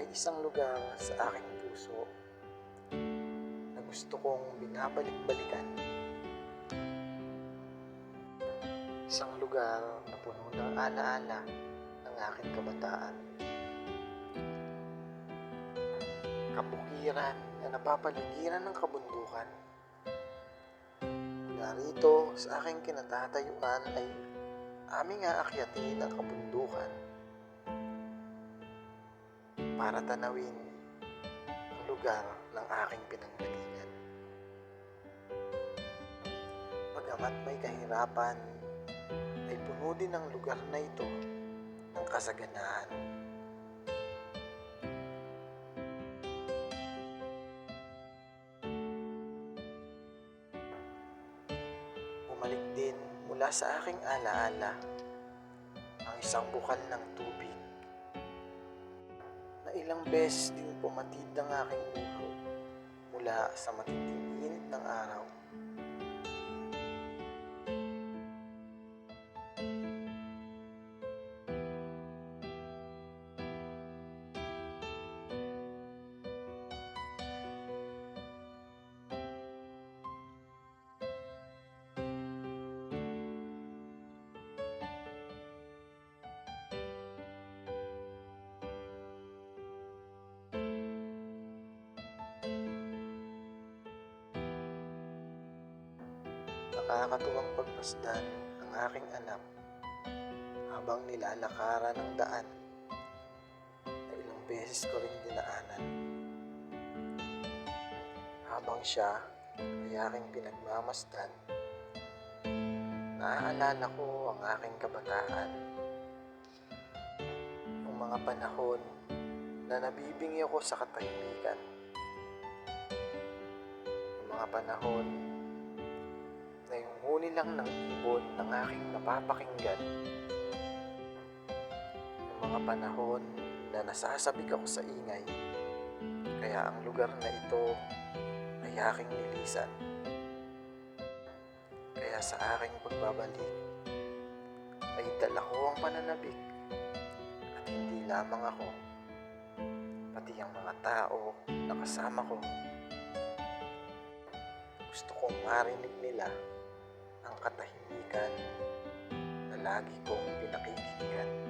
ay isang lugar sa aking puso na gusto kong binabalik-balikan. Isang lugar na puno ng alaala ng aking kabataan. Kabukiran na napapaligiran ng kabundukan. Mula sa aking kinatatayuan ay aming aakyatin ang kabundukan para tanawin ang lugar ng aking pinanggalingan. Pagamat may kahirapan, ay puno din ang lugar na ito ng kasaganaan. Bumalik din mula sa aking alaala ang isang bukal ng tubig na ilang beses din pumatid ng aking ulo mula sa matinding init ng araw. Nakakatuwang pagmasdan ang aking anak habang nilalakaran ng daan na ilang beses ko rin dinaanan. Habang siya ay aking pinagmamasdan, naaalala ko ang aking kabataan. Yung mga panahon na nabibingi ako sa katahimikan. Yung mga panahon huni lang ng ibon ng aking napapakinggan. Yung mga panahon na nasasabik ako sa ingay, kaya ang lugar na ito ay aking nilisan. Kaya sa aking pagbabalik, ay dala ko ang pananabik at hindi lamang ako, pati ang mga tao na kasama ko. Gusto kong marinig nila ang katahimikan na lagi kong pinakikinggan.